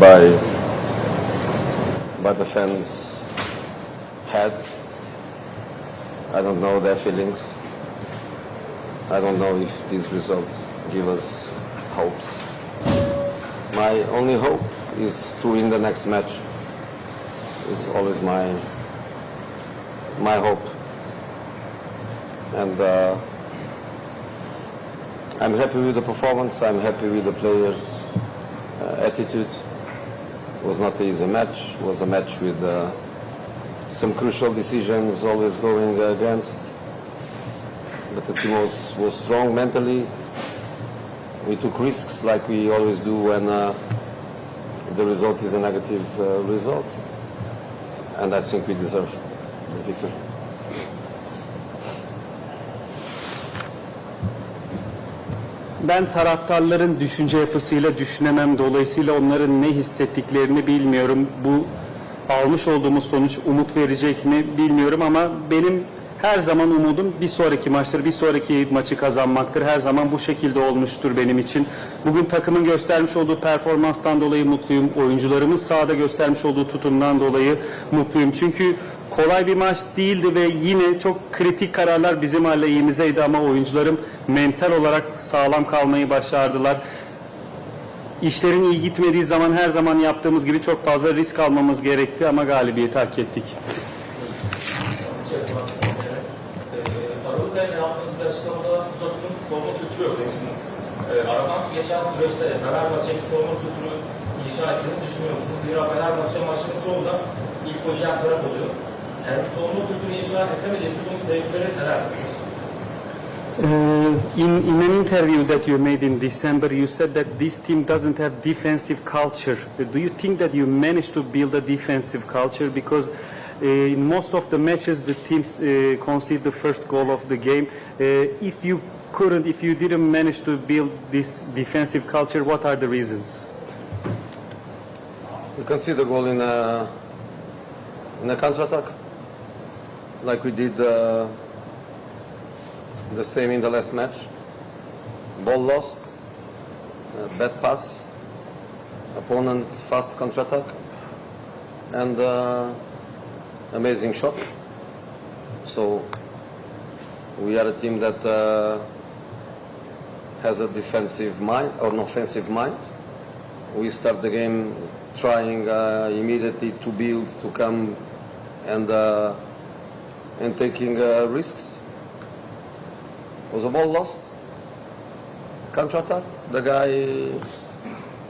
by by the fans' heads. I don't know their feelings. I don't know if these results give us hopes. My only hope is to win the next match. Is always my my hope, and uh, I'm happy with the performance. I'm happy with the players' uh, attitude. Was not an easy match. It was a match with uh, some crucial decisions always going against. But the team was, was strong mentally. We took risks like we always do when uh, the result is a negative uh, result. And I think we deserve the victory. Ben taraftarların düşünce yapısıyla düşünemem. Dolayısıyla onların ne hissettiklerini bilmiyorum. Bu almış olduğumuz sonuç umut verecek mi bilmiyorum ama benim her zaman umudum bir sonraki maçtır, bir sonraki maçı kazanmaktır. Her zaman bu şekilde olmuştur benim için. Bugün takımın göstermiş olduğu performanstan dolayı mutluyum. Oyuncularımın sahada göstermiş olduğu tutumdan dolayı mutluyum. Çünkü kolay bir maç değildi ve yine çok kritik kararlar bizim aleyhimizeydi ama oyuncularım mental olarak sağlam kalmayı başardılar. İşlerin iyi gitmediği zaman her zaman yaptığımız gibi çok fazla risk almamız gerekti ama galibiyeti hak ettik. Demiştiniz. Ee, aradan geçen süreçte Fenerbahçe bir sorunu tuturu inşa ettiğinizi düşünüyor musunuz? Zira Fenerbahçe maçının çoğu da ilk golü yan oluyor. Eğer bir inşa edemediyse bunun sebepleri nelerdir? Uh, in, in an interview that you made in December, you said that this team doesn't have defensive culture. Do you think that you managed to build a defensive culture? Because uh, in most of the matches, the teams uh, concede the first goal of the game. Uh, if you couldn't, if you didn't manage to build this defensive culture, what are the reasons? We conceded a goal in a, in a counter-attack, like we did uh, the same in the last match. Ball lost, uh, bad pass, opponent fast counter-attack, and uh, amazing shot. So we are a team that uh, has a defensive mind or an offensive mind. We start the game trying uh, immediately to build, to come and uh, and taking uh, risks. Was a ball lost? Counter attack. The guy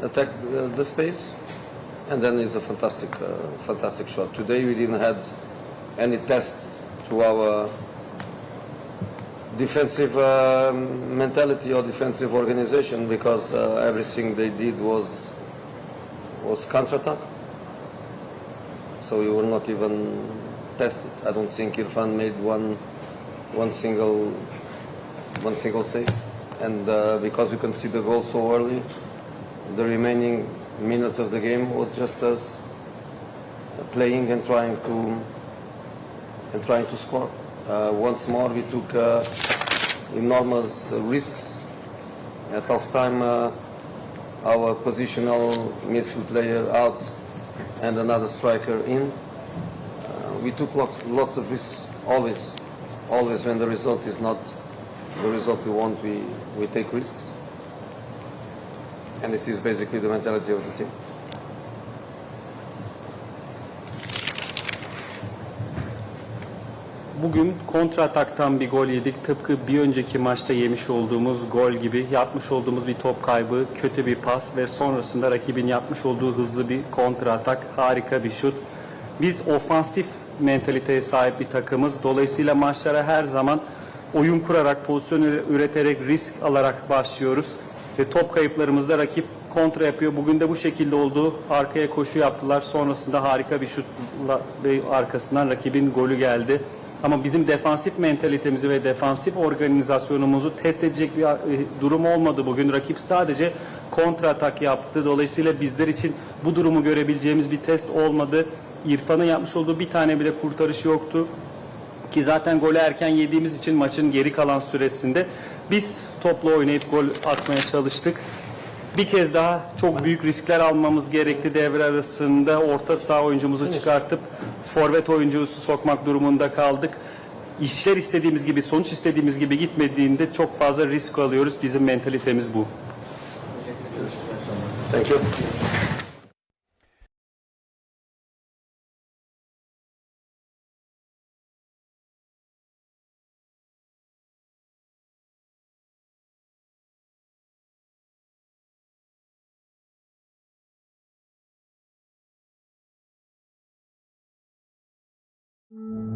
attacked uh, the space, and then it's a fantastic, uh, fantastic shot. Today we didn't have any test to our defensive uh, mentality or defensive organization because uh, everything they did was was counterattack. So we were not even tested. I don't think Irfan made one one single one single save, and uh, because we conceded the goal so early, the remaining minutes of the game was just us playing and trying to and trying to score. Uh, once more, we took uh, enormous risks. At half time, uh, our positional midfield player out and another striker in. We took lots, lots of risks, always. Always when the result is not the result we want, we, we take risks. And this is basically the mentality of the team. Bugün kontra ataktan bir gol yedik. Tıpkı bir önceki maçta yemiş olduğumuz gol gibi yapmış olduğumuz bir top kaybı, kötü bir pas ve sonrasında rakibin yapmış olduğu hızlı bir kontra atak, harika bir şut. Biz ofansif mentaliteye sahip bir takımız. Dolayısıyla maçlara her zaman oyun kurarak, pozisyon üreterek, risk alarak başlıyoruz. Ve top kayıplarımızda rakip kontra yapıyor. Bugün de bu şekilde oldu. Arkaya koşu yaptılar. Sonrasında harika bir şutla arkasından rakibin golü geldi. Ama bizim defansif mentalitemizi ve defansif organizasyonumuzu test edecek bir e, durum olmadı bugün. Rakip sadece kontra atak yaptı. Dolayısıyla bizler için bu durumu görebileceğimiz bir test olmadı. İrfan'ın yapmış olduğu bir tane bile kurtarış yoktu. Ki zaten golü erken yediğimiz için maçın geri kalan süresinde biz topla oynayıp gol atmaya çalıştık. Bir kez daha çok büyük riskler almamız gerekti devre arasında. Orta saha oyuncumuzu çıkartıp forvet oyuncusu sokmak durumunda kaldık. İşler istediğimiz gibi, sonuç istediğimiz gibi gitmediğinde çok fazla risk alıyoruz. Bizim mentalitemiz bu. Thank you. Thank